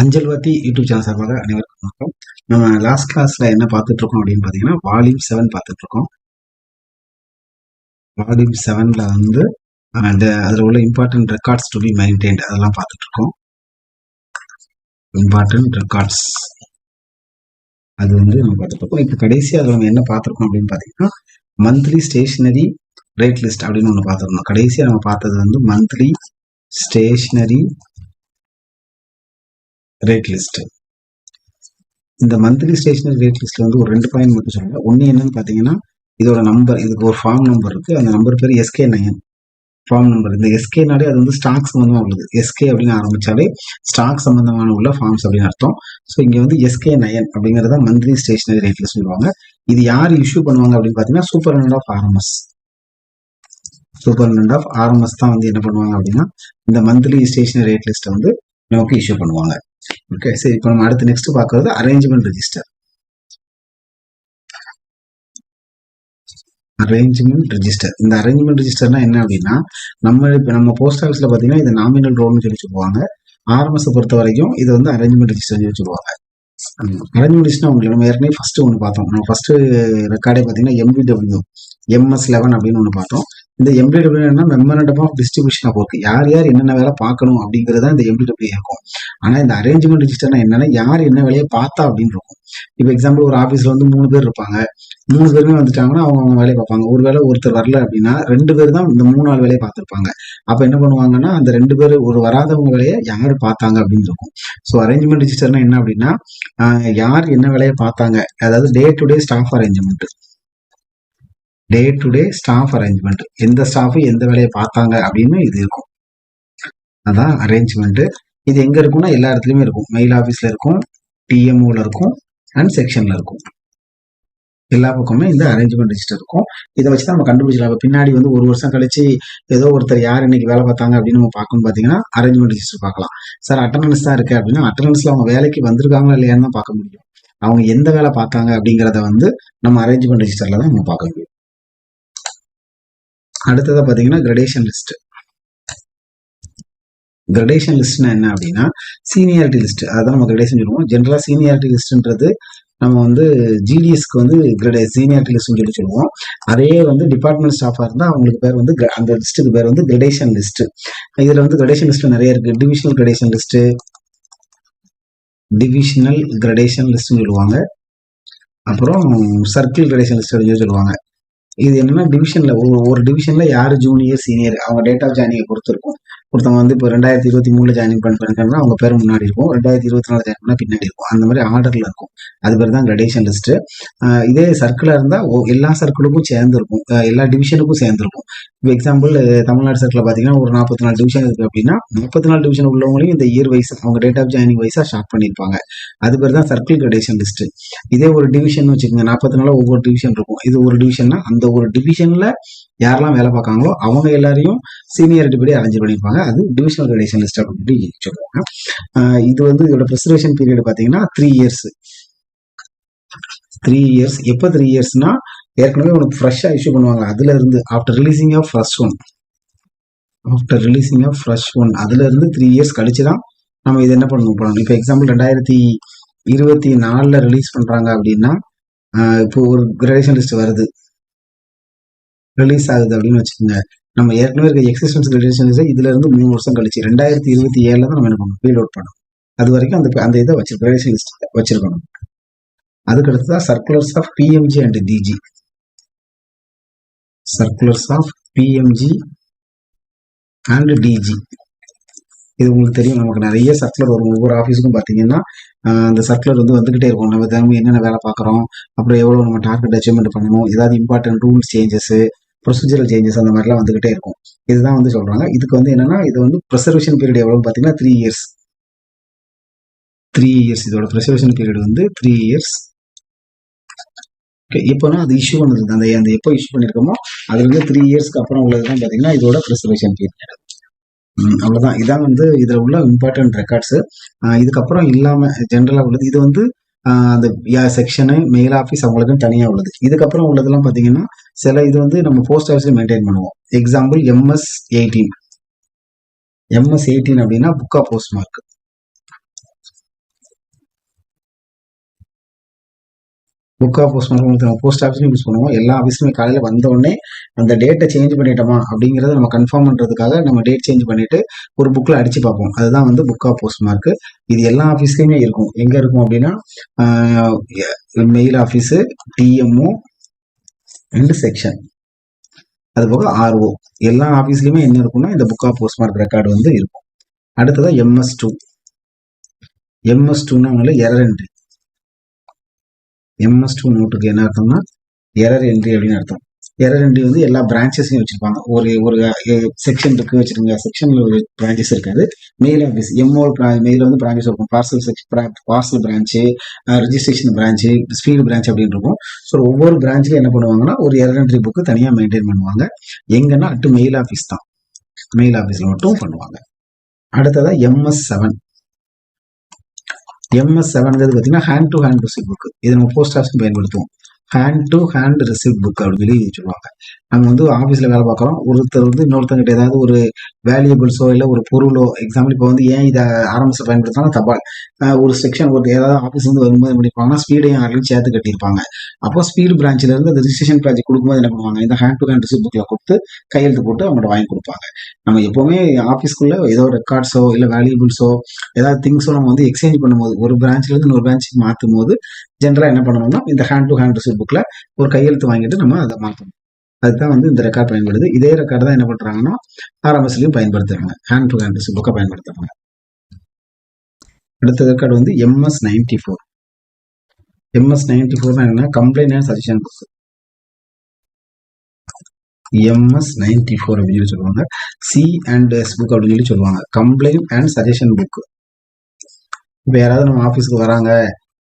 அஞ்சல்வத்தி YouTube channel சார்பாக அனைவருக்கும் வணக்கம். நம்ம லாஸ்ட் கிளாஸ்ல என்ன பார்த்துட்டு இருக்கோம் அப்படின்னு பார்த்தீங்கன்னா வால்யூம் செவன் பார்த்துட்டு இருக்கோம் வால்யூம் செவன்ல வந்து அந்த அதில் உள்ள important records to be maintained அதெல்லாம் பார்த்துட்டு இருக்கோம் இம்பார்ட்டன்ட் ரெக்கார்ட்ஸ் அது வந்து நம்ம பார்த்துட்டு இருக்கோம் இப்போ கடைசியாக அதில் நம்ம என்ன பார்த்துருக்கோம் அப்படின்னு பார்த்தீங்கன்னா மந்த்லி ஸ்டேஷனரி ரேட் லிஸ்ட் அப்படின்னு ஒன்று பார்த்துருந்தோம். கடைசியாக நம்ம பார்த்தது வந்து மந்த்லி ஸ்டேஷ்னரி ரேட் லிஸ்ட்டு இந்த மந்த்லி ஸ்டேஷனரி ரேட் லிஸ்ட்டில் வந்து ஒரு ரெண்டு பாயிண்ட் மட்டும் சொல்லுங்க. ஒன்று என்னன்னு பார்த்தீங்கன்னா இதோட நம்பர் இதுக்கு ஒரு ஃபார்ம் நம்பர் இருக்குது அந்த நம்பர் பேர் எஸ்கே நயன் ஃபார்ம் நம்பர் இந்த எஸ்கேனாலே அது வந்து ஸ்டாக் சம்மந்தமாக உள்ளது. எஸ்கே அப்படின்னு ஆரம்பித்தாலே ஸ்டாக் சம்மந்தமான உள்ள ஃபார்ம்ஸ் அப்படின்னு அர்த்தம். ஸோ இங்கே வந்து எஸ்கே நயன் அப்படிங்கிறத மந்த்லி ஸ்டேஷனரி ரேட் லிஸ்ட் சொல்லுவாங்க. இது யார் இஷ்யூ பண்ணுவாங்க அப்படின்னு பார்த்தீங்கன்னா super of RMS super of RMS தான் வந்து என்ன பண்ணுவாங்க அப்படின்னா இந்த மந்த்லி ஸ்டேஷனரி ரேட் லிஸ்ட்டை வந்து நமக்கு இஷ்யூ பண்ணுவாங்க. ஓகே சரி இப்போ நம்ம அடுத்து நெக்ஸ்ட் பார்க்கறது அரேஞ்ச்மெண்ட் ரெஜிஸ்டர் அரேஞ்ச்மெண்ட் ரெஜிஸ்டர் இந்த அரேஞ்ச்மெண்ட் ரெஜிஸ்டர்னா என்ன அப்படின்னா நம்ம இப்போ நம்ம போஸ்ட் ஆஃபீஸ்ல பார்த்தீங்கன்னா இது நாமினல் ரோல்னு சொல்லி சொல்லுவாங்க. ஆர்எம்எஸ் பொறுத்த வரைக்கும் இது வந்து அரேஞ்ச்மெண்ட் ரெஜிஸ்டர் சொல்லி சொல்லுவாங்க. அரேஞ்ச்மெண்ட் ரிஜிஸ்டர் உங்களுக்கு நம்ம ஏற்கனவே ஃபர்ஸ்ட் ஒன்று பார்த்தோம். நம்ம ஃபர்ஸ்ட் ரெக்கார்டே பார்த்தீங்கன்னா எம்பிடபிள்யூ எம்எஸ் லெவன் அப்படின்னு ஒன்று பார்த்தோம். இந்த MDW memorandum of distribution of work யார் யார் என்னென்ன வேலை பார்க்கணும் அப்படிங்கிறது தான் இந்த எம்டிடபிள்யூ இருக்கும். ஆனால் இந்த அரேஞ்ச்மெண்ட் ரிஜிஸ்டர்னா என்னன்னா யார் என்ன வேலையை பார்த்தா அப்படின்னு இருக்கும். இப்போ எக்ஸாம்பிள் ஒரு ஆஃபீஸில் வந்து மூணு பேர் இருப்பாங்க. மூணு பேருமே வந்துட்டாங்கன்னா அவங்க அவங்க வேலையை பார்ப்பாங்க. ஒரு வேலை ஒருத்தர் வரல அப்படின்னா ரெண்டு பேர் தான் இந்த மூணு நாள் வேலையை பார்த்துருப்பாங்க. அப்போ என்ன பண்ணுவாங்கன்னா அந்த ரெண்டு பேர் ஒரு வராதவங்க வேலையை யார் பார்த்தாங்க அப்படின்னு இருக்கும். ஸோ அரேஞ்ச்மெண்ட் ரிஜிஸ்டர்னா என்ன அப்படின்னா யார் என்ன வேலையை பார்த்தாங்க? அதாவது day to day staff arrangement day to day staff arrangement எந்த ஸ்டாஃப் எந்த வேலையை பார்த்தாங்க அப்படின்னு இது இருக்கும். அதான் அரேஞ்ச்மெண்ட் இது எங்க இருக்கும்னா எல்லா இடத்துலயுமே இருக்கும். மெயில் ஆஃபீஸ்ல இருக்கும் டிஎம்ஓல இருக்கும் அண்ட் செக்ஷன்ல இருக்கும். எல்லா பக்கமுமே இந்த அரேஞ்ச்மெண்ட் ரிஜிஸ்டர் இருக்கும். இதை வச்சு தான் நம்ம கண்டுபிடிச்சிடலாம். பின்னாடி வந்து ஒரு வருஷம் கழிச்சு ஏதோ ஒருத்தர் யார் இன்னைக்கு வேலை பார்த்தாங்க அப்படின்னு நம்ம பார்க்கணும் பார்த்தீங்கன்னா அரேஞ்ச்மெண்ட் ரிஜிஸ்டர் பார்க்கலாம். சார் அட்டண்டன்ஸ் தான் இருக்கு அப்படின்னா அட்டண்டன்ஸ்ல அவங்க வேலைக்கு வந்திருக்காங்களா இல்லையான்னு தான் பார்க்க முடியும். அவங்க எந்த வேலை பார்த்தாங்க அப்படிங்கிறத வந்து நம்ம அரேஞ்ச்மெண்ட் ரிஜிஸ்டர்ல தான் நம்ம பார்க்க முடியும். அடுத்ததாக பார்த்தீங்கன்னா கிரடேஷன் லிஸ்ட் கிரடேஷன் லிஸ்ட்னா என்ன அப்படின்னா சீனியாரிட்டி லிஸ்ட் அதான் நம்ம கிரடேஷன் சொல்லுவோம். ஜென்ரலாக சீனியாரிட்டி லிஸ்ட்ன்றது நம்ம வந்து ஜிடிஎஸ்க்கு வந்து கிரடே சீனியாரிட்டி லிஸ்ட்னு சொல்லி சொல்லுவோம். அதே வந்து டிபார்ட்மெண்ட் ஸ்டாஃபாக இருந்தால் அவங்களுக்கு பேர் வந்து அந்த லிஸ்ட்டுக்கு பேர் வந்து கிரடேஷன் லிஸ்ட் இதில் வந்து கிரடேஷன் லிஸ்ட் நிறைய இருக்கு. Divisional gradation list divisional gradation லிஸ்ட்னு சொல்லுவாங்க. அப்புறம் சர்க்கிள் கிரடேஷன் லிஸ்ட் அப்படின்னு சொல்லுவாங்க. இது என்னன்னா டிவிஷன்ல ஒரு டிவிஷன்ல யாரு ஜூனியர் சீனியர் அவங்க டேட் ஆஃப் ஜாயினிங் கொடுத்துருக்கும். ஒருத்தவங்க வந்து இப்போ ரெண்டாயிரத்தி இருபத்தி மூணுல ஜாயின் பண்ணிருக்காங்கன்னா அவங்க பேர் முன்னாடி இருக்கும். ரெண்டாயிரத்தி இருபத்தி நாலு ஜாயின் பண்ணா பின்னாடி இருக்கும். அந்த மாதிரி ஆர்டர்ல இருக்கும். அது பேர் தான் கிரடேஷன் லிஸ்ட் இதே சர்க்கிளா இருந்தா எல்லா சர்க்கிளுக்கும் சேர்ந்து இருக்கும் எல்லா டிவிஷனுக்கும் சேர்ந்துருக்கும். இப்போ எக்ஸாம்பிள் தமிழ்நாடு சர்க்கிள் பார்த்தீங்கன்னா ஒரு நாற்பத்தி நாலு டிவிஷன் இருக்குது அப்படின்னா முப்பத்தி நாலு டிவிஷன் உள்ளவங்களையும் இந்த இயர் வைஸ் அவங்க டேட் ஆஃப் ஜாயினிங் வைஸாக ஸ்டார்ட் பண்ணிருப்பாங்க. அது பேர் தான் சர்க்கிள் கிரடேஷன் லிஸ்ட் இதே ஒரு டிவிஷன் வச்சுக்கோங்க நாற்பத்தி நாலு ஒவ்வொரு டிவிஷன் இருக்கும். இது ஒரு டிவிஷன்னா அந்த ஒரு டிவிஷனில் யாரெல்லாம் வேலை பார்க்காங்களோ அவங்க எல்லாரையும் சீனியாரிட்டி படி அரேஞ்ச் பண்ணியிருப்பாங்க அது டிவிஷனல் கிரடேஷன் லிஸ்ட் அப்படின்ட்டு சொல்லுவாங்க. இது வந்து இதோட ப்ரிசர்வேஷன் பீரியட் பார்த்தீங்கன்னா த்ரீ இயர்ஸ் த்ரீ இயர்ஸ் எப்போ த்ரீ இயர்ஸ்னால் ஏற்கனவே உனக்கு ஃப்ரெஷ்ஷாக இஷ்யூ பண்ணுவாங்க. அதுலேருந்து after releasing of fresh one after releasing of fresh one அதுலேருந்து த்ரீ இயர்ஸ் கழிச்சு தான் நம்ம இது என்ன பண்ணணும் பண்ணணும் இப்போ எக்ஸாம்பிள் ரெண்டாயிரத்தி இருபத்தி நாலில் ரிலீஸ் பண்ணுறாங்க அப்படின்னா இப்போ ஒரு கிரேடேஷன் லிஸ்ட் வருது. ரிலீஸ் ஆகுது அப்படின்னு வச்சுக்கோங்க. நம்ம ஏற்கனவே இருக்க எக்ஸிஸ்டன்ஸ் கிரேடேஷன் இதுல இதுலேருந்து மூணு வருஷம் கழிச்சு ரெண்டாயிரத்தி இருபத்தி ஏழில் தான் நம்ம என்ன பண்ணணும்? ஃபீல் அவுட் பண்ணணும். அது வரைக்கும் அந்த அந்த இதை வச்சு கிரேடேஷன் லிஸ்ட் வச்சிருக்கணும். அதுக்கு அடுத்ததான் circulars of PMG and DG circulars of PMG and DG இது உங்களுக்கு தெரியும். நமக்கு நிறைய சர்க்குலர் வரும். ஒவ்வொரு ஆஃபீஸுக்கும் பார்த்தீங்கன்னா அந்த சர்க்குலர் வந்து வந்துகிட்டே இருக்கும். நம்ம தினமும் என்னென்ன வேலை பார்க்குறோம் அப்புறம் எவ்வளோ நம்ம டார்கெட் அச்சீவ்மெண்ட் பண்ணணும் ஏதாவது important rules changes procedural changes அந்த மாதிரிலாம் வந்துகிட்டே இருக்கும். இதுதான் வந்து சொல்றாங்க. இதுக்கு வந்து என்னென்னா இது வந்து ப்ரிசர்வேஷன் பீரியட் எவ்வளோன்னு பார்த்தீங்கன்னா த்ரீ இயர்ஸ் த்ரீ இயர்ஸ் இதோட ப்ரிசர்வேஷன் பீரியட் வந்து த்ரீ இயர்ஸ் ஓகே அது இஷ்யூ பண்ணுறது அந்த அந்த எப்போ இஷ்யூ பண்ணியிருக்கோமோ அதுலேருந்து த்ரீ இயர்ஸ்க்கு அப்புறம் உள்ளது தான் பார்த்தீங்கன்னா இதோட ப்ரிசர்வேஷன் பீரியட் அவ்வளோதான் இதான் வந்து இதில் உள்ள இம்பார்ட்டன்ட் ரெக்கார்ட்ஸு இதுக்கப்புறம் இல்லாமல் ஜென்ரலாக உள்ளது. இது வந்து அந்த செக்ஷனு மெயில் ஆஃபீஸ் அவங்களுக்கும் தனியாக உள்ளது. இதுக்கப்புறம் உள்ளதெல்லாம் பார்த்தீங்கன்னா சில இது வந்து நம்ம போஸ்ட் ஆஃபீஸில் மெயின்டைன் பண்ணுவோம். Example MS eighteen MS eighteen அப்படின்னா book of post mark book post நம்ம போஸ்ட் ஆஃபீஸ்லையும் யூஸ் பண்ணுவோம். எல்லா ஆஃபீஸுமே காலையில் வந்தோடனே அந்த டேட்டை சேஞ்ச் பண்ணிட்டோமா அப்படிங்கிறத நம்ம கன்ஃபார்ம் பண்ணுறதுக்காக நம்ம டேட் சேஞ்ச் பண்ணிவிட்டு ஒரு புக்கில் அடித்து பார்ப்போம். அதுதான் வந்து புக் ஆஃப் போஸ்ட் மார்க் இது எல்லா ஆஃபீஸ்லையுமே இருக்கும். எங்கே இருக்கும் அப்படின்னா மெயில் ஆஃபீஸு டிஎம்ஓ ரெண்டு செக்ஷன் அது போக ஆர்ஓ எல்லா ஆஃபீஸ்லையுமே என்ன இருக்கும்னா இந்த book of post mark record வந்து இருக்கும். அடுத்ததான் எம்எஸ் டூ எம்எஸ் டூன்னா அவங்கள எரர் என்ட்ரி எம்எஸ் டூ நோட்டுக்கு என்ன அர்த்தம்னா எரர் என்ட்ரி அப்படின்னு அர்த்தம். எரர் என்ட்ரி வந்து எல்லா பிரான்ச்சஸையும் வச்சிருப்பாங்க. ஒரு ஒரு செக்ஷன் இருக்கு வச்சிருங்க செக்ஷன்ல ஒரு பிரான்ச்சஸ் இருக்காது. மெயில் ஆஃபீஸ் எம்ஓ மெயில் வந்து பிரான்ச்சஸ் இருக்கும். Parcel section parcel branch registration branch speed branch அப்படின்னு இருக்கும். ஸோ ஒவ்வொரு பிரான்ச்லையும் என்ன பண்ணுவாங்கன்னா ஒரு எரர் என்ட்ரி புக்கு தனியாக மெயின்டைன் பண்ணுவாங்க. எங்கன்னா அட்டு மெயில் ஆஃபீஸ் தான். மெயில் ஆஃபீஸில் மட்டும் பண்ணுவாங்க. அடுத்ததாக எம்எஸ் செவன் எம்எஸ் செவன்ங்கிறது பார்த்தீங்கன்னா hand to hand receipt book இது நம்ம போஸ்ட் ஆஃபீஸ் பயன்படுத்துவோம். Hand to hand receipt book அப்படின்னு சொல்லி சொல்லுவாங்க. நம்ம வந்து ஆஃபீஸில் வேலை பார்க்குறோம். ஒருத்தர் வந்து இன்னொருத்தங்கிட்ட ஏதாவது ஒரு வேல்யூபிள்ஸோ இல்லை ஒரு பொருளோ எக்ஸாம்பிள் இப்போ வந்து ஏன் இதை ஆரம்பிச்சு பயன்படுத்தினா தபால் ஒரு செக்ஷன் ஒரு ஏதாவது ஆஃபீஸ் வந்து வரும்போது என்ன பண்ணிப்பாங்கன்னா ஸ்பீடையும் யாரையும் சேர்த்து கட்டியிருப்பாங்க. அப்போ ஸ்பீடு பிரான்ச்சில் இருந்து அந்த ரிஜிஸ்ட்ரேஷன் பேஜ் கொடுக்கும்போது என்ன பண்ணுவாங்க? இந்த ஹேண்ட் டு ஹேண்ட் ரிசிப்ட் புக்கில் கொடுத்து கையெழுத்து போட்டு அவங்கள்ட்ட வாங்கி கொடுப்பாங்க. நம்ம எப்போவுமே ஆஃபீஸ்க்குள்ளே ஏதோ ரெக்கார்ட்ஸோ இல்லை வேல்யூபிள்ஸோ ஏதாவது திங்ஸோ நம்ம வந்து எக்ஸ்சேஞ்ச் பண்ணும்போது ஒரு பிரான்ச்லேருந்து இன்னொரு பிரான்ச்சுக்கு மாற்றும் போது ஜென்ரலாக என்ன பண்ணணும்னா இந்த ஹேண்ட் டு ஹேண்ட் ரிசிப்ட் புக்கில் ஒரு கையெழுத்து வாங்கிட்டு நம்ம அதை மாற்றணும் அதுதான் வந்து இந்த ரெக்கார்ட் பயன்படுது. இதே ரெக்கார்டு தான் என்ன பண்ணுறாங்கன்னா ஆர்எம்எஸ்லையும் பயன்படுத்துறாங்க. ஹேண்ட் டு ஹேண்ட் புக்கை பயன்படுத்துறாங்க. அடுத்த ரெக்கார்டு வந்து MS ninety four MS ninety four என்னன்னா complaint and suggestion book MS ninety four அப்படின்னு சொல்லி சொல்லுவாங்க. சி அண்ட் எஸ் புக் அப்படின்னு சொல்லி சொல்லுவாங்க. கம்ப்ளைண்ட் அண்ட் சஜஷன் புக் இப்போ யாராவது நம்ம ஆஃபீஸ்க்கு வராங்க.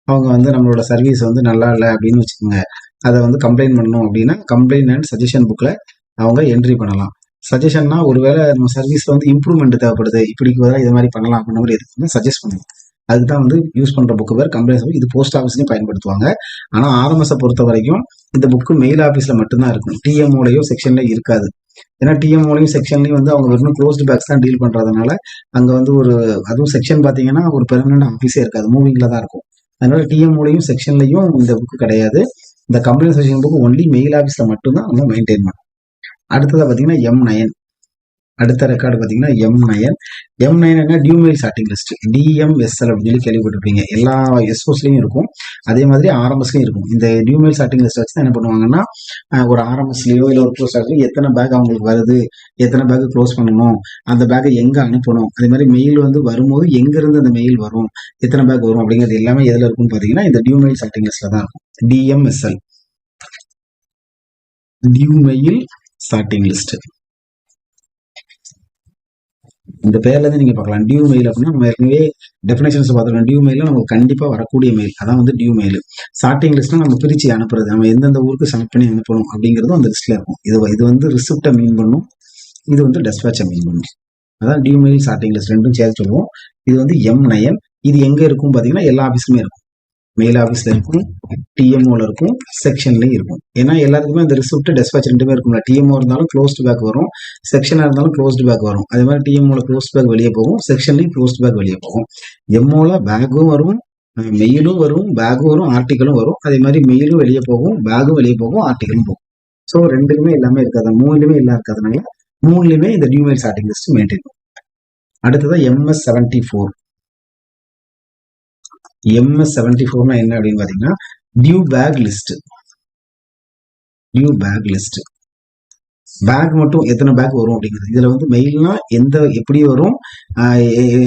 அவங்க வந்து நம்மளோட சர்வீஸ் வந்து நல்லா இல்லை அப்படின்னு வச்சுக்கோங்க. அதை வந்து கம்ப்ளைண்ட் பண்ணணும் அப்படின்னா கம்ப்ளைண்ட் அண்ட் சஜஷன் புக்கில் அவங்க என்ட்ரி பண்ணலாம். சஜஷன்னா ஒருவேளை நம்ம சர்வீஸில் வந்து இம்ப்ரூவ்மெண்ட் தேவைப்படுது இப்படிக்கு பதிலாக இது மாதிரி பண்ணலாம் அப்படின்ற மாதிரி எதுக்கு சஜஸ்ட் பண்ணலாம் அதுதான் வந்து யூஸ் பண்ணுற புக்கு பேர் கம்ப்ளைண்ட் இது போஸ்ட் ஆஃபீஸ்லையும் பயன்படுத்துவாங்க. ஆனால் ஆர்எம்எஸை பொறுத்த வரைக்கும் இந்த புக்கு மெயில் ஆஃபீஸில் மட்டும்தான் இருக்கும் டிஎம்ஓலையோ செக்ஷன்லேயே இருக்காது. ஏன்னா டிஎம்ஓலையும் செக்ஷன்லையும் வந்து அவங்க வெறும் க்ளோஸ்டு பேக்ஸ் தான் டீல் பண்ணுறதுனால அங்கே வந்து ஒரு அதுவும் செக்ஷன் பார்த்தீங்கன்னா ஒரு பெர்மனன்ட் ஆஃபீஸே இருக்காது. மூவிங்கில் தான் இருக்கும். அதனால டிஎம்ஓலையும் செக்ஷன்லையும் இந்த புக்கு கிடையாது. இந்த company section book only mail ஆஃபீஸில் மட்டும்தான் நம்ம மெயின்டைன் பண்ணும் அடுத்ததாக பார்த்தீங்கன்னா எம் நயன் அடுத்த ரெக்கார்டு பார்த்தீங்கன்னா எம் நயன் எம் நயன் என்ன டியூமெயில் சார்ட்டிங் லிஸ்ட் டிஎம்எஸ்எல் அப்படின்னு சொல்லி கேள்விப்பட்டிருப்பீங்க. எல்லா எஸ்ஓஸ்லையும் இருக்கும். அதே மாதிரி ஆர்எம்எஸ்லையும் இருக்கும். இந்த டியூமெயில் சார்ட்டிங் லிஸ்ட் வச்சு என்ன பண்ணுவாங்கன்னா ஒரு ஆர்எம்எஸ்லையோ இல்லை ஒரு போஸ்ட் ஆஃபீஸ்லையோ எத்தனை பேக் அவங்களுக்கு வருது எத்தனை பேக் க்ளோஸ் பண்ணணும் அந்த பேக்கை எங்கே அனுப்பணும் அதே மாதிரி மெயில் வந்து வரும்போது எங்கேருந்து அந்த மெயில் வரும் எத்தனை பேக் வரும் அப்படிங்கிறது எல்லாமே எதில் இருக்கும்னு பார்த்தீங்கன்னா இந்த டியூமெயில் ஸ்டார்டிங் லிஸ்ட்டில் தான் இருக்கும். டிஎம்எஸ்எல் டியூமெயில் சார்ட்டிங் லிஸ்ட் இந்த பேர்ல இருந்து நீங்க பார்க்கலாம். டியூ மெயில் அப்படின்னா நம்ம ஏற்கனவே டெஃபினேஷன்ஸ் பார்த்துருக்கோம். டியூ மெயில் நமக்கு கண்டிப்பா வரக்கூடிய மெயில் அதான் வந்து டியூ மெயில் ஸ்டார்டிங் லிஸ்ட்னா நம்ம பிரிச்சு அனுப்புறது. நம்ம எந்தெந்த ஊருக்கு செலக்ட் பண்ணி அனுப்பணும் அப்படிங்கிறதும் அந்த லிஸ்ட்ல இருக்கும். இது இது வந்து ரிசிப்டை மீன் பண்ணும். இது வந்து டெஸ்பேச்சை மீன் பண்ணும். அதான் டியூ மெயில் ஸ்டார்டிங் லிஸ்ட் ரெண்டும் சேர்த்து சொல்லுவோம். இது வந்து எம் நயன் இது எங்க இருக்கும் பாத்தீங்கன்னா எல்லா ஆஃபீஸுமே இருக்கும். மெயில் ஆஃபீஸில் இருக்கும் டிஎம்ஓல இருக்கும் செக்ஷன்லையும் இருக்கும். ஏன்னா எல்லாத்துக்குமே இந்த ரிசிப்ட் டெஸ்பாச் ரெண்டுமே இருக்கும்ல. டிஎம்ஓ இருந்தாலும் க்ளோஸ்ட் பேக் வரும். செக்ஷனாக இருந்தாலும் க்ளோஸ்டு பேக் வரும். அதே மாதிரி டிஎம்ஓல க்ளோஸ்ட் பேக் வெளியே போகும். செக்ஷன்லையும் க்ளோஸ்ட் பேக் வெளியே போகும். எம்ஓல பேக்கும் வரும் மெயிலும் வரும் பேக்கும் வரும் ஆர்டிக்கலும் வரும். அதே மாதிரி மெயிலும் வெளியே போகும் பேக்கும் வெளியே போகும் ஆர்டிக்கலும் போகும். ஸோ ரெண்டுக்குமே எல்லாமே இருக்காது. மூணுலையுமே எல்லாம் இருக்காதுனால மூணுலையுமே இந்த டியூமெயில் ஸ்டார்டிங் லிஸ்ட் மெயின்டைன் பண்ணும். அடுத்ததான் MS seventy four MS seventy ஃபோர்னா என்ன அப்படின்னு பார்த்தீங்கன்னா due bag list due bag list bag மட்டும் எத்தனை பேக் வரும் அப்படிங்கிறது. இதுல வந்து மெயில்னா எந்த எப்படி வரும்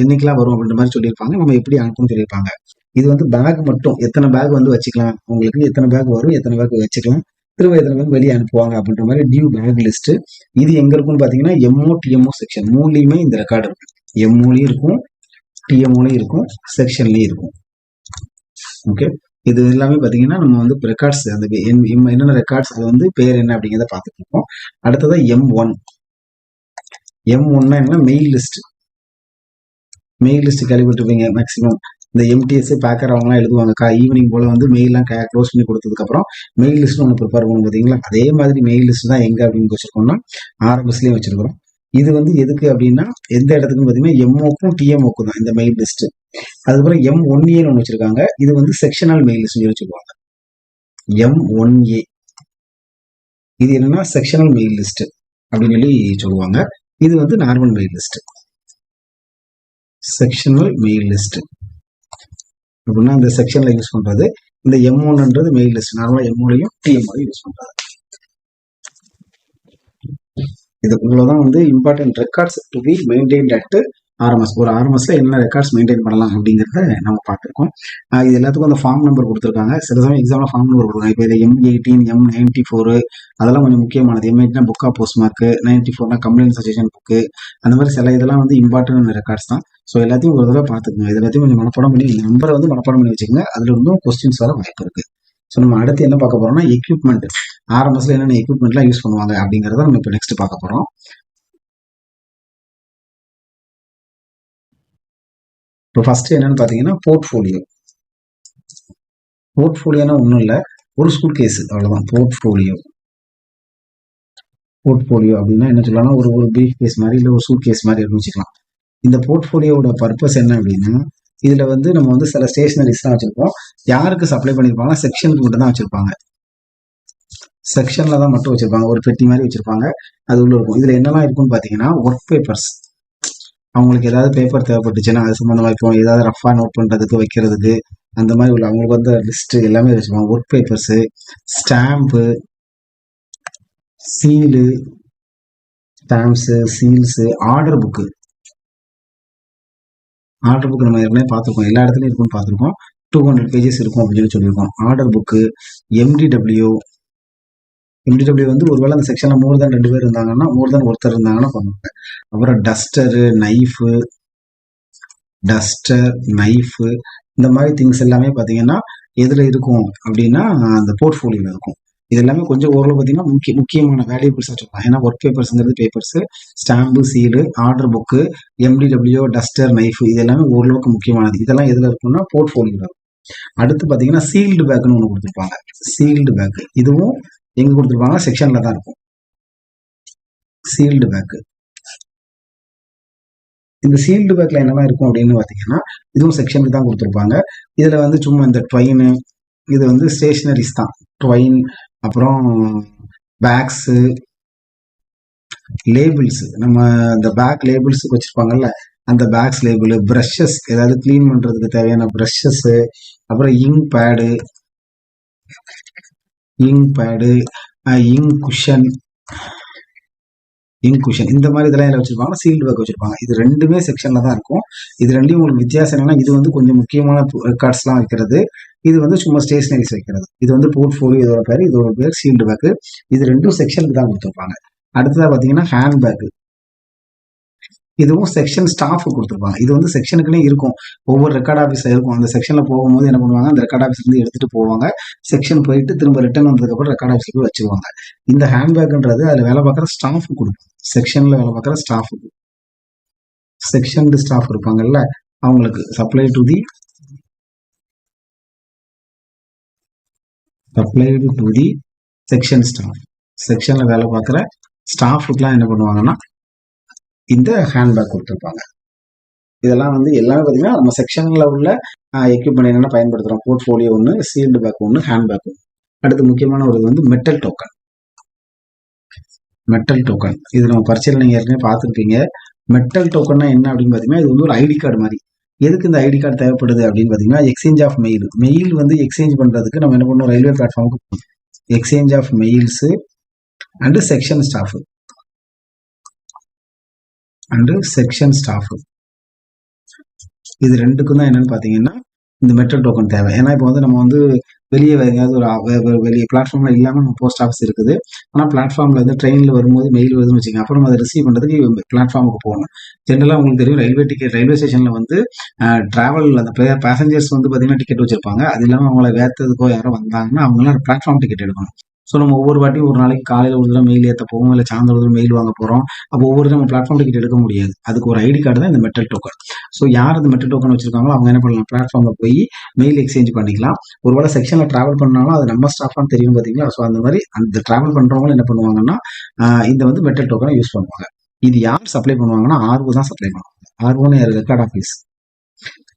என்னைக்கெல்லாம் வரும் அப்படின்ற மாதிரி சொல்லியிருப்பாங்க. நம்ம எப்படி அனுப்பணும்னு சொல்லியிருப்பாங்க. இது வந்து பேக் மட்டும் எத்தனை பேக் வந்து வச்சுக்கலாம். உங்களுக்கு எத்தனை பேக் வரும் எத்தனை பேக் வச்சுக்கலாம். திரும்ப எத்தனை பேக் வெளியே அனுப்புவாங்க அப்படின்ற மாதிரி டியூ பேக் லிஸ்ட் இது எங்க இருக்கும்னு பாத்தீங்கன்னா எம்ஓ டிஎம்ஓ செக்ஷன் மூலியுமே இந்த ரெக்கார்டு இருக்கும் எம்ஓலையும் இருக்கும் டிஎம்ஓலையும் இருக்கும் செக்ஷன்லயும் இருக்கும். ஓகே இது எல்லாமே பார்த்தீங்கன்னா நம்ம வந்து ரெக்கார்ட்ஸ் அந்த என்னென்ன ரெக்கார்ட்ஸ் அது வந்து பேர் என்ன அப்படிங்கிறத பார்த்துட்டு இருக்கோம். அடுத்ததான் எம் ஒன் எம் ஒன்னா என்ன மெயில் லிஸ்ட் மெயில் லிஸ்ட் கேள்விப்பட்டிருப்பீங்க மேக்ஸிமம் இந்த எம்டிஎஸ் பேக்கர் அவங்கலாம் எழுதுவாங்க. கா ஈவினிங் போல வந்து மெயிலாம் க்ளோஸ் பண்ணி கொடுத்ததுக்கப்புறம் மெயில் லிஸ்ட் ஒன்று ப்ரிப்பேர் பண்ணும் பார்த்தீங்களா அதே மாதிரி மெயில் லிஸ்ட் தான் எங்கே அப்படின்னு வச்சிருக்கோம்னா ஆர்எம்எஸ்லேயும் வச்சிருக்கிறோம். இது வந்து எதுக்கு அப்படின்னா எந்த இடத்துக்குன்னு பார்த்தீங்கன்னா எம்ஓக்கும் டிஎம்ஓக்கும் தான் இந்த மெயில் லிஸ்ட் அதுக்கப்புறம் எம் ஒன் ஏன்னு ஒன்று வச்சிருக்காங்க. இது வந்து செக்ஷனல் மெயில் லிஸ்ட் வச்சுக்குவாங்க எம் ஒன் ஏ இது என்னன்னா செக்ஷனல் மெயில் லிஸ்ட் அப்படின்னு சொல்லி சொல்லுவாங்க. இது வந்து normal mail list sectional mail list அப்படின்னா இந்த செக்ஷன்ல யூஸ் பண்றது இந்த எம் ஒன்ன்றது மெயில் லிஸ்ட் நார்மலா எம் ஒன்லையும் டிஎம் யூஸ் பண்றது இது இவ்வளவுதான் வந்து important records to be maintained at RMS ஒரு ஆர்எம்எஸ்ல என்ன ரெக்கார்ட்ஸ் மெயின்டைன் பண்ணலாம் அப்படிங்கிறத நம்ம பார்த்துருக்கோம். இது எல்லாத்துக்கும் அந்த ஃபார்ம் நம்பர் கொடுத்துருக்காங்க. சில சமயம் எக்ஸாம்ல ஃபார்ம் நம்பர் கொடுக்குறாங்க இப்போ இதில் M eighteen M ninety four அதெல்லாம் கொஞ்சம் முக்கியமானது. M எயிட்னா book of post mark ninety ஃபோர்னா complaint suggestion book அந்த மாதிரி சில இதெல்லாம் வந்து இம்பார்ட்டன்ட் ரெக்கார்ட்ஸ் தான். ஸோ எல்லாத்தையும் ஒரு தடவை பார்த்துக்கோங்க. இது எல்லாத்தையும் கொஞ்சம் மனப்பாடம் பண்ணி இந்த நம்பரை வந்து மனப்பாடம் பண்ணி வச்சுக்கோங்க. அதுல இருந்தும் கொஸ்டின்ஸ் வர வாய்ப்பு இருக்கு. ஸோ நம்ம அடுத்து என்ன பார்க்க போறோம்னா எக்யூப்மெண்ட் ஆரம்பத்தில் என்னென்ன எக்யூப்மெண்ட்லாம் யூஸ் பண்ணுவாங்க அப்படிங்கிறத நம்ம இப்போ நெக்ஸ்ட் பார்க்க போறோம். இப்போ ஃபர்ஸ்ட் என்னன்னு பார்த்தீங்கன்னா போர்ட்ஃபோலியோ போர்ட்ஃபோலியோனா ஒன்றும் இல்லை ஒரு ஸ்கூல் கேஸ் அவ்வளோதான் போர்ட்ஃபோலியோ போர்ட்ஃபோலியோ அப்படின்னா என்ன சொல்லலாம் ஒரு ஒரு பிரீஃப் கேஸ் மாதிரி இல்லை ஒரு சூட் கேஸ் மாதிரி அப்படின்னு வச்சுக்கலாம். இந்த போர்ட்ஃபோலியோட பர்பஸ் என்ன அப்படின்னா இதுல வந்து நம்ம வந்து சில ஸ்டேஷனரிஸ் தான் வச்சிருப்போம் யாருக்கு சப்ளை பண்ணியிருப்பாங்கன்னா செக்ஷனுக்கு மட்டும் தான் வச்சிருப்பாங்க. செக்ஷன்ல தான் மட்டும் வச்சிருப்பாங்க. ஒரு பெட்டி மாதிரி வச்சிருப்பாங்க. அது உள்ள இருக்கும். இதுல என்னெல்லாம் இருக்கும்னு பாத்தீங்கன்னா ஒர்க் பேப்பர்ஸ் அவங்களுக்கு ஏதாவது பேப்பர் தேவைப்பட்டுச்சுன்னா அது சம்பந்தமா இப்போ ஏதாவது ரஃபா நோட் பண்றதுக்கு வைக்கிறதுக்கு அந்த மாதிரி உள்ள அவங்களுக்கு வந்து லிஸ்ட் எல்லாமே வச்சிருப்பாங்க. Work papers stamp seal stamps seals order book order book நம்ம ஏற்கனவே பார்த்துருக்கோம். எல்லா இடத்துலையும் இருக்கும்னு பார்த்துருக்கோம். டூ ஹண்ட்ரட் பேஜஸ் இருக்கும் அப்படின்னு சொல்லி சொல்லியிருக்கோம். ஆர்டர் புக்கு எம்டிடபிள்யூ எம்டிடபிள்யூ வந்து ஒருவேளை அந்த செக்ஷனில் மோர் தான் ரெண்டு பேர் இருந்தாங்கன்னா மோர் தான் ஒருத்தர் இருந்தாங்கன்னா பண்ணுவாங்க. அப்புறம் டஸ்டரு நைஃபு டஸ்டர் நைஃபு இந்த மாதிரி திங்ஸ் எல்லாமே பார்த்தீங்கன்னா எதில் இருக்கும் அப்படின்னா அந்த போர்ட்ஃபோலியோவில் இருக்கும். இது எல்லாமே கொஞ்சம் ஓரளவு பார்த்தீங்கன்னா முக்கிய முக்கியமான வேல்யூபிள்ஸாக சொல்லலாம் ஏன்னா work பேப்பர்ஸ்ங்கிறது papers stamp seal order book MDW duster knife இது எல்லாமே ஓரளவுக்கு முக்கியமானது. இதெல்லாம் எதில் இருக்கும்னா போர்ட்ஃபோலியோவில் அடுத்து பார்த்தீங்கன்னா சீல்டு பேக்குன்னு ஒன்று கொடுத்துருப்பாங்க. சீல்டு பேக்கு இதுவும் எங்கே கொடுத்துருப்பாங்க செக்ஷனில் தான் இருக்கும். சீல்டு பேக்கு இந்த சீல்டு பேக்கில் என்னெல்லாம் இருக்கும் அப்படின்னு பார்த்தீங்கன்னா இதுவும் செக்ஷனுக்கு தான் கொடுத்துருப்பாங்க. இதில் வந்து சும்மா இந்த ட்வைனு இது வந்து ஸ்டேஷ்னரிஸ் தான். ட்வைன் அப்புறம் பேக்ஸு லேபிள்ஸ் நம்ம இந்த பேக் லேபிள்ஸுக்கு வச்சுருப்பாங்கல்ல அந்த பேக்ஸ் லேபிள் ப்ரஷஸ் ஏதாவது க்ளீன் பண்ணுறதுக்கு தேவையான ப்ரஷஸ்ஸு அப்புறம் ink pad ink pad ink cushion ink cushion இந்த மாதிரி இதெல்லாம் எல்லாம் வச்சிருப்பாங்க. சீல்டு பேக் வச்சிருப்பாங்க. இது ரெண்டுமே செக்ஷன்ல தான் இருக்கும். இது ரெண்டையும் உங்களுக்கு வித்தியாசம் என்னன்னா இது வந்து கொஞ்சம் முக்கியமான ரெக்கார்ட்ஸ்லாம் வைக்கிறது. இது வந்து சும்மா ஸ்டேஷனரிஸ் வைக்கிறது இது வந்து போர்ட்ஃபோலியோ இதோட பேர் இதோட பேர் சீல்டு பேக்கு இது ரெண்டும் செக்ஷனுக்கு தான் கொடுத்துருப்பாங்க. அடுத்ததாக பார்த்தீங்கன்னா ஹேண்ட் பேக்கு இதுவும் செக்ஷன் ஸ்டாஃப் கொடுத்துருப்பாங்க. இது வந்து செக்ஷனுக்குன்னே இருக்கும். ஒவ்வொரு ரெக்கார்ட் ஆஃபீஸாக இருக்கும். அந்த செக்ஷனில் போகும்போது என்ன பண்ணுவாங்க? அந்த ரெக்கார்ட் ஆஃபீஸ்லேருந்து இருந்து போவாங்க. செக்ஷன் போயிட்டு திரும்ப ரிட்டர்ன் வந்ததுக்கப்புறம் ரெக்கார்ட் ஆஃபீஸுக்கு வச்சுருவாங்க. இந்த ஹேண்ட்பேக்ன்றது அதில் வேலை பார்க்குற ஸ்டாஃப் கொடுப்பாங்க. செக்ஷனில் வேலை பார்க்குற ஸ்டாஃபுக்கு செக்ஷன் ஸ்டாஃப் இருப்பாங்கல்ல அவங்களுக்கு supply to the supplied to the section staff செக்ஷனில் வேலை பார்க்குற ஸ்டாஃபுக்கெலாம் என்ன பண்ணுவாங்கன்னா இந்த ஹேண்ட்பேக் கொடுத்துருப்பாங்க. இதெல்லாம் வந்து எல்லாமே பார்த்தீங்கன்னா நம்ம செக்ஷனில் உள்ள எக்யூப்மெண்ட் என்னென்ன பயன்படுத்துகிறோம் போர்ட்ஃபோலியோ ஒன்று சீல்டு பேக் ஒன்று ஹேண்ட்பேக் ஒன்று அடுத்து முக்கியமான ஒரு இது வந்து மெட்டல் டோக்கன் மெட்டல் டோக்கன் இது நம்ம பரிச்சையில் நீங்கள் ஏற்கனவே பார்த்துருப்பீங்க மெட்டல் டோக்கன்னா என்ன அப்படின்னு பார்த்தீங்கன்னா இது வந்து ஒரு ஐடி கார்டு மாதிரி. எதுக்கு இந்த ஐடி கார்டு தேவைப்படுது அப்படின்னு பார்த்தீங்கன்னா எக்ஸ்சேஞ்ச் ஆஃப் மெயில் மெயில் வந்து எக்ஸ்சேஞ்ச் பண்ணுறதுக்கு நம்ம என்ன பண்ணணும்? Railway பிளாட்ஃபார்முக்கு exchange of mails and section staff and section staff இது ரெண்டுக்கும் தான் என்னன்னு பார்த்தீங்கன்னா இந்த மெட்ரோ டோக்கன் தேவை. ஏன்னா இப்போ வந்து நம்ம வந்து வெளியே வேற எங்கேயாவது ஒரு ஆ- வெளியே பிளாட்ஃபார்ம்ல இல்லாமல் நம்ம போஸ்ட் ஆஃபீஸ் இருக்குது. ஆனால் பிளாட்ஃபார்ம்ல வந்து ட்ரெயினில் வரும்போது மெயில் வருதுன்னு வச்சுக்கோங்க. அப்புறம் அதை ரிசீவ் பண்ணுறதுக்கு பிளாட்ஃபார்முக்கு போகணும். ஜென்ரலாக உங்களுக்கு தெரியும் ரயில்வே டிக்கெட் ரயில்வே ஸ்டேஷனில் வந்து டிராவல் அந்த பேசஞ்சர்ஸ் வந்து பார்த்தீங்கன்னா டிக்கெட் வச்சிருப்பாங்க. அது இல்லாமல் அவங்கள வேத்ததுக்கோ யாரோ வந்தாங்கன்னா அவங்களாம் பிளாட்ஃபார்ம் டிக்கெட் எடுக்கணும். ஸோ நம்ம ஒவ்வொரு வாட்டியும் ஒரு நாளைக்கு காலையில் ஒரு தடவை மெயில் ஏற்ற போவோம் இல்லை சாயந்தரம் ஒரு மெயில் வாங்க போகிறோம் அப்போ ஒவ்வொரு நம்ம பிளாட்ஃபார்ம் டிக்கெட் எடுக்க முடியாது. அதுக்கு ஒரு ஐடி கார்டு தான் இந்த மெட்டல் டோக்கன் ஸோ யார் அந்த மெட்டல் டோக்கன் வச்சிருக்காங்களோ அவங்க என்ன பண்ணலாம்? பிளாட்ஃபார்மில் போய் மெயில் எக்ஸ்சேஞ்ச் பண்ணிக்கலாம். ஒரு வேளை செக்ஷனில் ட்ராவல் பண்ணாலும் அது நம்ம ஸ்டாஃபான்னு தெரியும் பார்த்தீங்களா ஸோ அந்த மாதிரி அந்த ட்ராவல் பண்ணுறவங்களும் என்ன பண்ணுவாங்கன்னா இந்த வந்து மெட்டல் டோக்கனை யூஸ் பண்ணுவாங்க. இது யார் சப்ளை பண்ணுவாங்கன்னா ஆர்வோ தான் சப்ளை பண்ணுவாங்க. ஆர்வோன்னு ரெக்கார்ட் ஆஃபீஸ்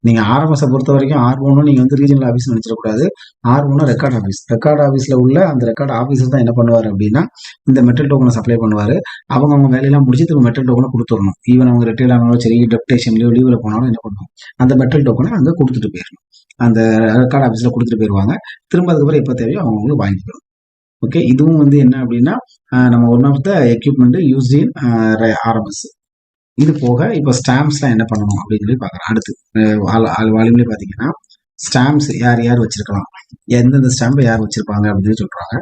நீங்கள் ஆர்எம்எஸ் பொறுத்த வரைக்கும் ஆர் ஒன்னும் நீங்கள் வந்து ரீஜனல் ஆஃபீஸ் நினச்சிடக்கூடாது. ஆர் ஒன்னும் ரெக்கார்ட் ஆஃபீஸ் ரெக்கார்ட் ஆஃபீஸில் உள்ள அந்த ரெக்கார்ட் ஆஃபீஸர் தான் என்ன பண்ணுவார் அப்படின்னா இந்த மெட்டல் டோக்கனை சப்ளை பண்ணுவார். அவங்க அவங்க வேலையெல்லாம் முடிச்சு திரும்ப மெட்டல் டோக்கனை கொடுத்துடணும். ஈவன் அவங்க ரிட்டையர் ஆனாலும் சரி டெப்டேஷன்லயோ லீவில் போனாலும் என்ன பண்ணுவோம் அந்த மெட்டல் டோக்கனை அங்கே கொடுத்துட்டு போயிடணும். அந்த ரெக்கார்ட் ஆஃபீஸில் கொடுத்துட்டு போயிடுவாங்க திரும்ப அதுக்கப்புறம் எப்போ தேவையோ அவங்க அவங்களுக்கு வாங்கிக்கணும். ஓகே இதுவும் வந்து என்ன அப்படின்னா நம்ம one of the equipment use in RMS இது போக இப்போ ஸ்டாம்ப்ஸ்லாம் என்ன பண்ணணும் அப்படின்னு சொல்லி பார்க்குறோம் அடுத்து வால்யூம்லேயே பார்த்தீங்கன்னா ஸ்டாம்ப்ஸ் யார் யார் வச்சிருக்கலாம்? எந்தெந்த ஸ்டாம்பை யார் வச்சிருப்பாங்க அப்படின்னு சொல்லி சொல்கிறாங்க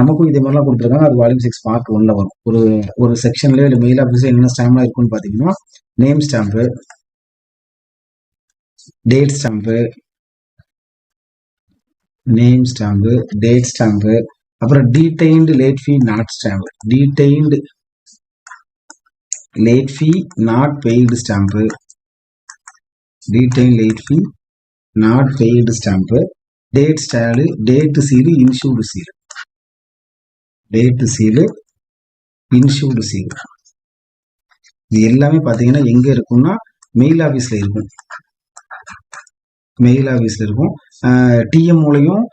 நமக்கும் இதே மாதிரிலாம் கொடுத்துருக்காங்க. அது வால்யூம் சிக்ஸ் பார்ட் ஒன்ல வரும். ஒரு ஒரு செக்ஷன்லேயே இல்லை மெயில் ஆஃபீஸில் என்னென்ன ஸ்டாம்ப்லாம் இருக்குன்னு பார்த்தீங்கன்னா name stamp date stamp name stamp date stamp அப்புறம் detained late fee not stamp detained late fee not paid stamp detain late fee not paid stamp date stall date seal insured seal date seal insured seal இது எல்லாமே பார்த்தீங்கன்னா எங்க இருக்கும்னா mail ஆஃபீஸில் இருக்கும். Mail ஆஃபீஸில் இருக்கும். டிஎம்ஓலையும்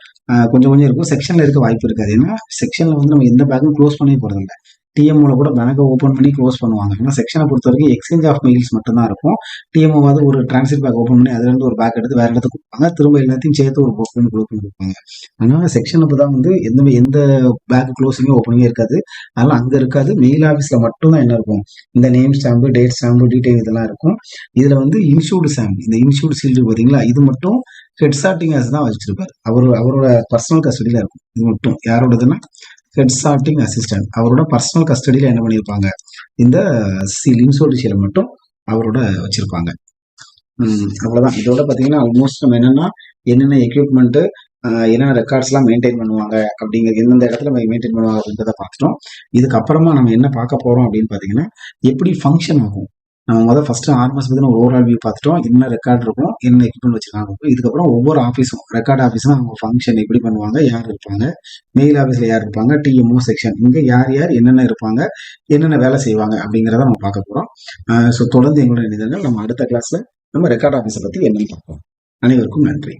கொஞ்சம் கொஞ்சம் இருக்கும். செக்ஷன்ல இருக்க வாய்ப்பு இருக்காது. ஏன்னா செக்ஷன்ல வந்து நம்ம எந்த பேக்கும் க்ளோஸ் பண்ணி போறதில்ல. டிஎம்ஓவில் கூட பேங்கை ஓப்பன் பண்ணி க்ளோஸ் பண்ணுவாங்க. ஏன்னா செக்ஷனை பொறுத்த வரைக்கும் எக்ஸ்சேஞ்ச் ஆஃப் மெயில்ஸ் மட்டும்தான் இருக்கும். டிஎம்ஓவாவது ஒரு டிரான்ஸ்ஃபர் பேக் ஓப்பன் பண்ணி அதுலேருந்து ஒரு பேக் எடுத்து வேற இடத்துக்கு கொடுப்பாங்க. திரும்ப எல்லாத்தையும் சேர்த்து ஒரு ஓப்பன் பண்ணி க்ளோஸ் பண்ணி கொடுப்பாங்க. அதனால செக்ஷனுக்கு தான் வந்து எந்த எந்த பேக் க்ளோஸிங்கும் ஓப்பனிங்கே இருக்காது. அதனால் அங்கே இருக்காது. மெயில் ஆஃபீஸில் மட்டும்தான் என்ன இருக்கும்? இந்த name stamp date stamp detail இதெல்லாம் இருக்கும். இதில் வந்து இன்சூர்டு ஸ்டாம்ப் இந்த இன்சூர்டு சீல்டு பார்த்தீங்களா இது மட்டும் ஹெட் சார்ட்டிங் தான் வச்சிருப்பாரு. அவர் அவரோட பர்சனல் கஸ்டடியில் இருக்கும். இது மட்டும். யாரோடதுன்னா ஹெட் சார்ட்டிங் அசிஸ்டன்ட் அவரோட பர்சனல் கஸ்டடியில் என்ன பண்ணியிருப்பாங்க? இந்த சி லிம்சோடிசியில் மட்டும் அவரோட வச்சிருப்பாங்க. அவ்வளோதான் இதோட பார்த்தீங்கன்னா ஆல்மோஸ்ட் நம்ம என்னென்னா என்னென்ன எக்யூப்மெண்ட்டு என்னென்ன ரெக்கார்ட்ஸ்லாம் மெயின்டைன் பண்ணுவாங்க அப்படிங்கிறது எந்தெந்த இடத்துல மெயின்டைன் பண்ணுவாங்க அப்படின்றத பார்த்துட்டோம். இதுக்கப்புறமா நம்ம என்ன பார்க்க போகிறோம் அப்படின்னு பார்த்தீங்கன்னா எப்படி ஃபங்க்ஷன் ஆகும்? நம்ம முதல் ஃபர்ஸ்ட் ஆர்மஸ் பத்தி ஒரு ஓவரால் வியூ பார்த்துட்டோம். என்ன ரெக்கார்ட் இருக்கும் என்ன எக்யூப்மெண்ட் வச்சிருக்காங்க இருக்கும். இதுக்கப்புறம் ஒவ்வொரு ஆஃபீஸும் ரெக்கார்ட் ஆஃபீஸும் அவங்க ஃபங்க்ஷன் எப்படி பண்ணுவாங்க யார் இருப்பாங்க மெயில் ஆஃபீஸில் யார் இருப்பாங்க டிஎம்ஓ செக்ஷன் இங்கே யார் யார் என்னென்ன இருப்பாங்க என்னென்ன வேலை செய்வாங்க அப்படிங்கிறத நம்ம பார்க்க போகிறோம் ஸோ தொடர்ந்து எங்களுடைய இணைந்தர்கள் நம்ம அடுத்த கிளாஸில் நம்ம ரெக்கார்ட் ஆஃபீஸை பற்றி என்னென்னு பார்ப்போம். அனைவருக்கும் நன்றி.